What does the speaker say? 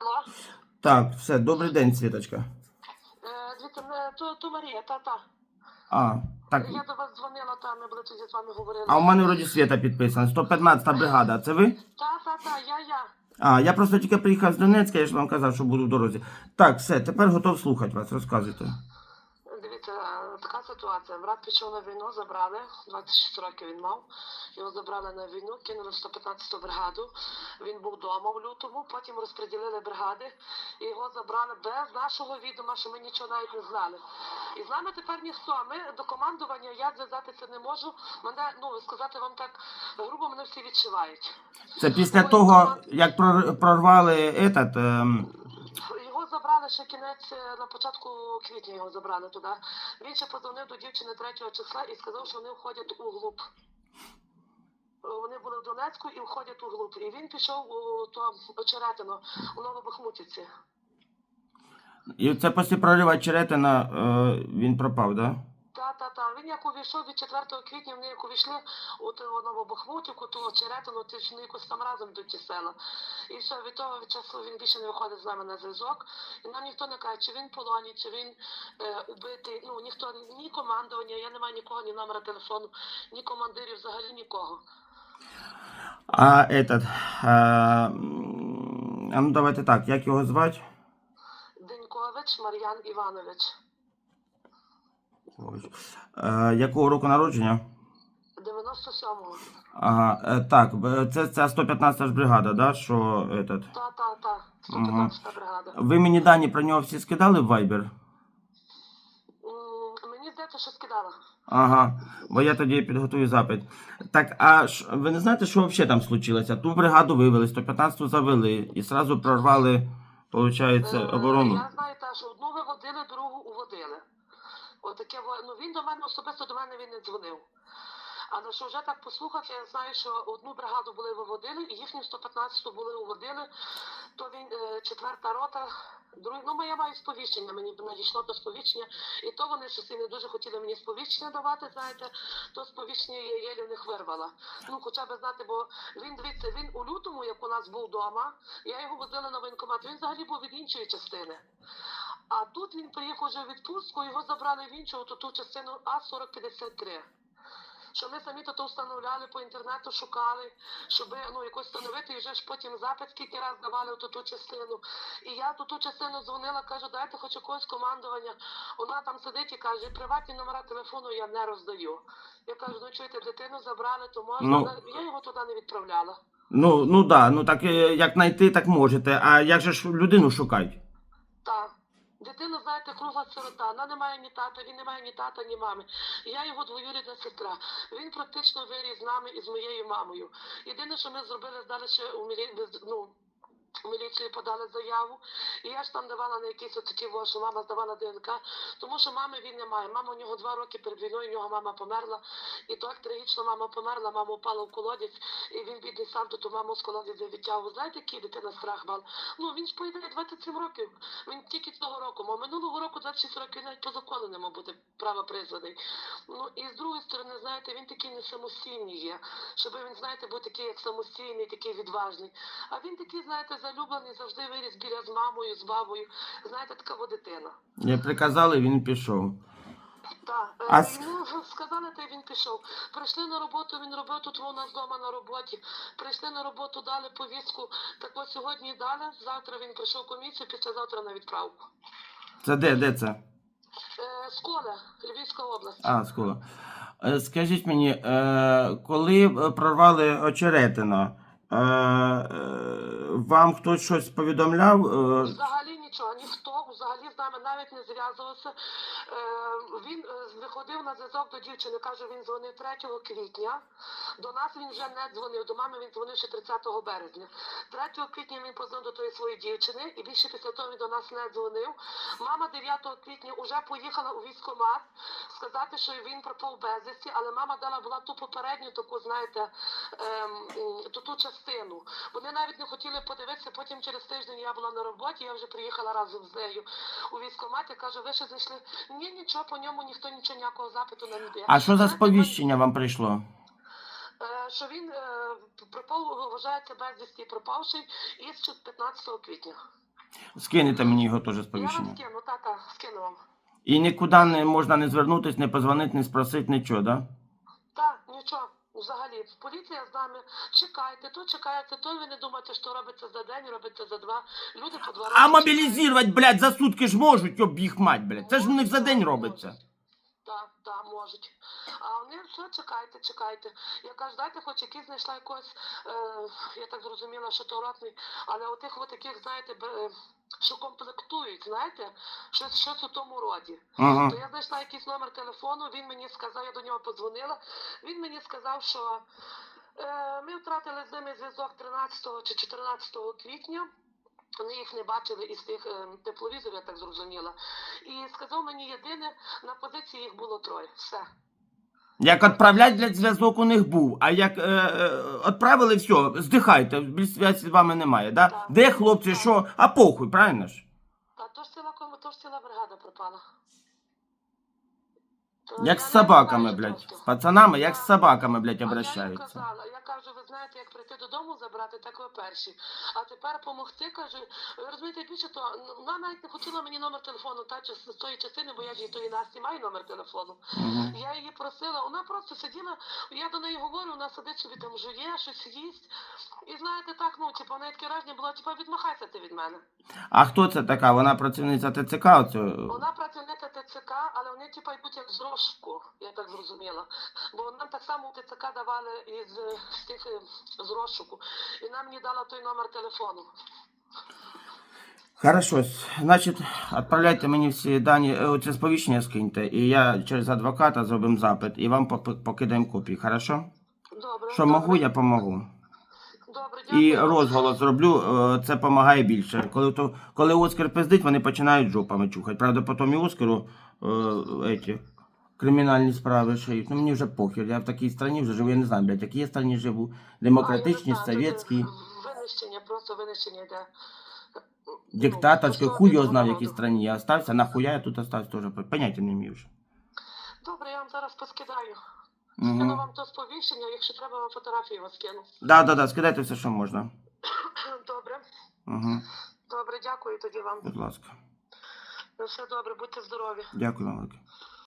Алло. Так, все, добрий день, Світочка. Е, то, то Марія, та, та. А, так. Я до вас дзвонила, та ми були тоді з вами говорили. А у мене вроді Світа підписана. 115 бригада. Це ви? Та, та, та, я, я. А, я просто тільки приїхав з Донецька, я ж вам казав, що буду в дорозі. Так, все, тепер готов слухати вас, розказуйте. Така ситуація. Брат пішов на війну, забрали, 26 років він мав. Його забрали на війну, кинули в 115 бригаду. Він був вдома в лютому, потім розподілили бригади і його забрали без нашого відома, що ми нічого навіть не знали. І з нами тепер ніхто. Ми до командування я зв'язатися не можу. Мене, ну сказати вам так, грубо мене всі відчувають. Це після того, як прор- прорвали этот, ем, забрали ще кінець е, на початку квітня його забрали туди. Він ще подзвонив до дівчини 3 числа і сказав, що вони входять у глуб. Е, Вони були в Донецьку і входять у глуб. І він пішов у то очеретино у Новобахмутівці. і це після прориву Черетина е, він пропав, да? Та, та, та. Він як увійшов від 4 квітня, вони як увійшли у ту Новобахмутівку, ту очеретину, ти ж якось там разом йдуть ті села. І все, від того від часу він більше не виходить з нами на зв'язок. І нам ніхто не каже, чи він в полоні, чи він е, убитий. Ну, ніхто, ні командування, я не маю нікого, ні номера телефону, ні командирів, взагалі нікого. А этот, а ну давайте так, як його звати? Денькович Мар'ян Іванович, Ой. Е, якого року народження? 97-го. Ага, е, так, це ця 115 ж бригада, да, що этот. Та, та, та, 115 бригада. Ви мені дані про нього всі скидали в Viber? Мені здається, що скидала. Ага, бо я тоді підготую запит. Так, а ж, ви не знаєте, що взагалі там случилося? Ту бригаду вивели, 115-ту завели і одразу прорвали, виходить, Е, оборону. Я знаю, та, що одну виводили, другу уводили. Отаке, ну він до мене особисто до мене він не дзвонив. Але що вже так послухав, я знаю, що одну бригаду були виводили, і їхню 115-ту були уводили, то він е, четверта рота, друг, ну я маю сповіщення, мені надійшло то сповіщення, і то вони щось не дуже хотіли мені сповіщення давати, знаєте, то сповіщення я єлі в них вирвала. Ну, хоча б знати, бо він дивіться, він у лютому, як у нас був вдома, я його возила на воєнкомат, він взагалі був від іншої частини. А тут він приїхав вже в відпустку, його забрали в іншу, ту, ту частину А4053. Що ми самі то, встановляли по інтернету, шукали, щоб ну, якось встановити, і вже ж потім запит скільки раз давали ту, ту частину. І я ту, ту частину дзвонила, кажу, дайте хоч якогось командування. Вона там сидить і каже, приватні номера телефону я не роздаю. Я кажу, ну чуєте, дитину забрали, то можна. Ну. Я його туди не відправляла. Ну, ну да, ну так е, як знайти, так можете. А як же ж людину шукати? Так. Дитина, знаєте, кругла сирота. Вона не має ні тата, він не має ні тата, ні мами. Я його двоюрідна сестра. Він практично виріс з нами і з моєю мамою. Єдине, що ми зробили, здали ще у ну, у міліцію подали заяву. І я ж там давала на якісь отакі, що мама здавала ДНК, тому що мами він не має. Мама у нього два роки перед війною, у нього мама померла. І так трагічно мама померла, мама впала в колодязь, і він бідний сам то ту маму з колодязя відтягував. Знаєте, який дитина страх мала? Ну він ж поїде 27 років. Він тільки цього року, мав минулого року 26 років він навіть по закону не мав бути право призваний. Ну і з другої сторони, знаєте, він такий не самостійний є. Щоб він, знаєте, був такий як самостійний, такий відважний. А він такий, знаєте, залюблений, завжди виріс біля з мамою, з бабою. Знаєте, така во дитина. Я приказали, він пішов. Так, е, А йому сказали, та він пішов. Прийшли на роботу, він робив тут у нас вдома на роботі. Прийшли на роботу, дали повістку. Так ось сьогодні дали. Завтра він прийшов комісію, післязавтра на відправку. Це де, де це? Е, Сколя, Львівська область. А, скоро. Е, Скажіть мені, е, коли е, прорвали очеретино, е, е, вам хтось щось повідомляв? Е, Взагалі нічого, ніхто взагалі з нами навіть не зв'язувався. Е, він е, виходив на зв'язок до дівчини, каже, він дзвонив 3 квітня. До нас він вже не дзвонив, до мами він дзвонив ще 30 березня. 3 квітня він позвонив до тої своєї дівчини, і більше після того він до нас не дзвонив. Мама 9 квітня вже поїхала у військкомат сказати, що він пропав безвісті, але мама дала була ту попередню таку, знаєте, ем, ту, ту частину. Вони навіть не хотіли подивитися. Потім через тиждень я була на роботі, я вже приїхала разом з нею у військкомат і кажу, ви ще зайшли. Ні, нічого по ньому ніхто нічого ніякого запиту не йде. а що за сповіщення вам прийшло? е, Що він е, пропав, вважається безвісті пропавший із 15 квітня. Скинете мені його теж Я вам сповіщення. скину, та-та, скину вам. І нікуди не можна не звернутися, не позвонити, не спросити нічого, да? Так, нічого. Взагалі, поліція з нами. Чекайте, то чекайте, то ви не думаєте, що робиться за день, робиться за два. Люди по два рази. А мобілізувати, блядь, за сутки ж можуть, об їх мать, блядь. Це ж в них за день робиться. Так, можуть. А вони все, чекайте, чекайте. Я кажу, дайте хоч якийсь знайшла якогось, е, я так зрозуміла, що то ротний, але отих от таких, знаєте, що комплектують, знаєте, щось, щось у тому роді. Ага. То я знайшла якийсь номер телефону, він мені сказав, я до нього подзвонила. Він мені сказав, що е, ми втратили з ними зв'язок 13 чи 14 квітня. Вони їх не бачили із тих е, тепловізорів, я так зрозуміла. І сказав мені єдине, на позиції їх було троє. Все. Як відправлять, для зв'язок у них був, а як е, е, відправили, все, здихайте, більш зв'язку з вами немає, да? Так. Де хлопці, що? А похуй, правильно ж? Та то ж ціла то ж ціла бригада пропала. Як з собаками, блядь. З пацанами, як з собаками, блядь, А я їм обращаються. казала, я кажу, ви знаєте, як прийти додому забрати, так ви перші. А тепер помогти, кажу, ви розумієте, більше то вона навіть не хотіла мені номер телефону та чи з тої частини, бо я ж її тої Насті маю номер телефону. Мгм. Я її просила, вона просто сиділа, я до неї говорю, вона сидить собі там жує, щось їсть. І знаєте, так, ну, типу, в неї таке враження було, типу, відмахайся ти від мене. А хто це така? Вона працівниця ТЦК? Оцю? Вона працівниця ТЦК, але вони типу йдуть як з розшуку, я так зрозуміла. Бо нам так само ТЦК давали із е, з тих е, з розшуку. І нам не дала той номер телефону. Хорошо, значить, відправляйте мені всі дані, е, оце сповіщення скиньте, і я через адвоката зробимо запит, і вам покидаємо копії, хорошо? Добре. Що добре. можу, я помогу. Добре, дякую. І розголос зроблю, це допомагає більше. Коли, то, коли Оскар пиздить, вони починають жопами чухати. Правда, потім і Оскару е, еті, кримінальні справи шиють. Ну мені вже похер. Я в такій країні вже живу, я не знаю, блядь, які я країні живу. Демократичні, не знаю, совєтські, Винищення, просто винищення йде. диктаторські. Ну, Хуй його знав, в якій країні я остався. Нахуя я тут остався, теж поняття не вмію вже. Добре, я вам зараз поскидаю. Скину Угу. вам то сповіщення, якщо треба, вам фотографії вас скину. Да, да, да, скидайте все, що можна. Добре. Угу. Добре, дякую тоді вам. Будь ласка. Ну, Все добре, будьте здорові. Дякую вам.